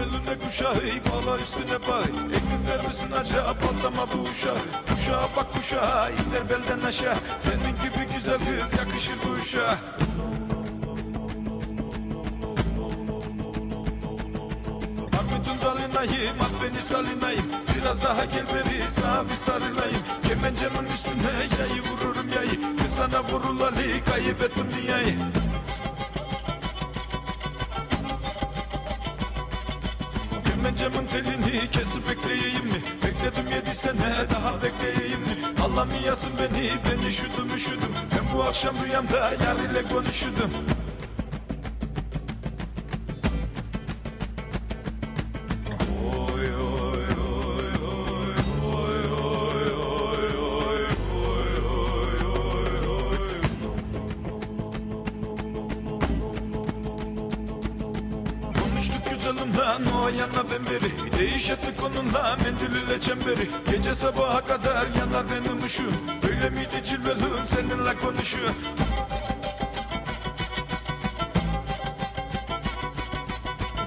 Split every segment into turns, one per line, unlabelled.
belline kuşağı Bağla üstüne bay. Ekizler misin acaba? Balsama bu uşağı. Uşağa bak kuşağa iner belden aşağı. Senin gibi güzel kız yakışır bu uşağa Armutun dalınayım, at beni salinayım. Biraz daha gel beri, sağa bir sarılayım. Kemencemin üstüne yayı vururum yayı. Kız sana vurulalı, kaybettim dünyayı Kemencemin telini kesip bekleyeyim mi? Bekledim yedi sene, daha bekleyeyim mi? Allah mı yazsın beni, ben üşüdüm üşüdüm Ben bu akşam rüyamda yar ile konuşudum Güzelimden o yana ben beri. Değiş ettik onunla mendil çemberi. Gece sabaha kadar yanar benim ışığım. Böyle miydi cilvelüm seninle konuşuyor?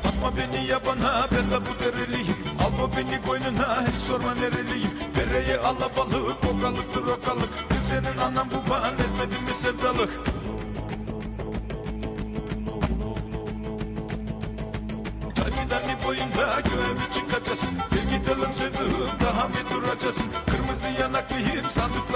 Atma beni yabana ben de bu dereliyim. Alma beni boynuna hiç sorma nereliyim. Dereye alabalık okalıktır okalık. Kız senin anan baban etmedi mi sevdalık boyunda göğe çıkacağız Gel gidelim sevduğum daha mı duracağız Kırmızı yanaklıyım sandıklara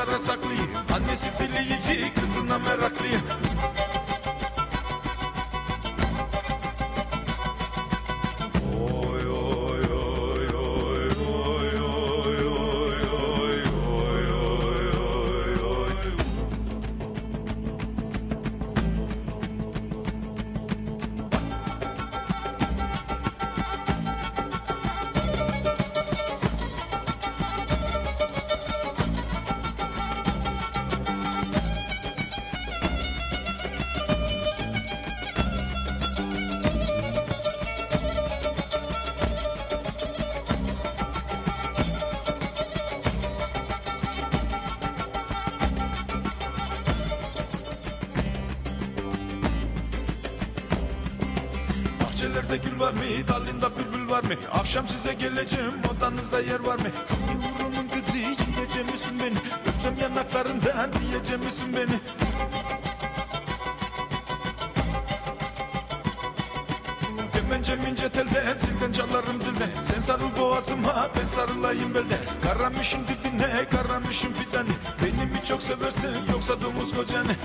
Bahçelerde gül var mı? Dalında bülbül var mı? Akşam size geleceğim odanızda yer var mı? Seni vurumun kızı yiyecek misin beni? Öpsem yanaklarından diyecek misin beni? Kemencem ince telde zilden çalarım zilde Sen sarıl boğazıma ben sarılayım belde Karamışın dibine karamışın fidani Beni mi çok seversin yoksa domuz kocanı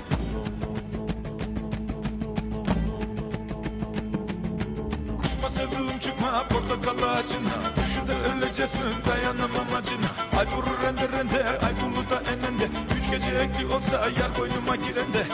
Sevduğum çıkma portakal ağacına. Düşün de ölecesin dayanamam acına. Ay vurur rende rende ay bulu da enende. Üç gece ekli olsa yar boynuma girende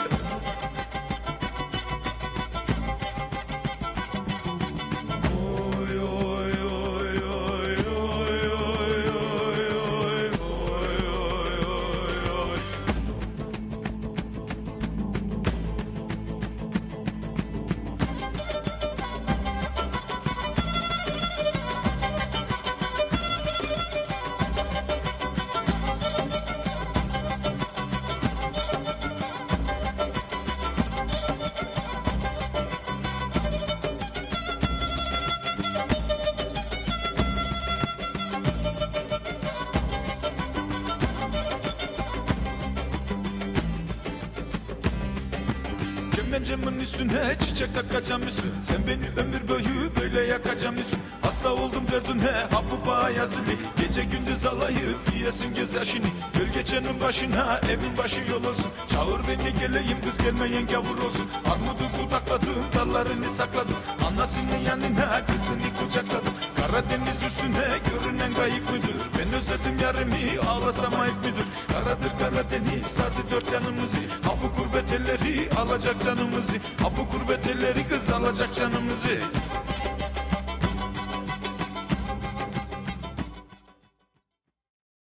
Kemencemin üstüne çiçek takacağım mısın? Sen beni ömür boyu böyle yakacağım mısın? Hasta oldum derdine ha bu bağ yazılı Gece gündüz alayı diyesin gözyaşını Gölgecenin başına evin başı yol olsun. Çağır beni geleyim kız gelmeyen gavur olsun. Armudu budakladım dallarını sakladım. Anasının yanına kızını kucakladım. Karadeniz üstüne görünen kayık müdür Ben özledim yarımı ağlasam ayıp müdür Karadır Karadeniz sardı dört yanımızı. Ha bu gurbet elleri alacak canımızı. Ha bu gurbet elleri kız alacak canımızı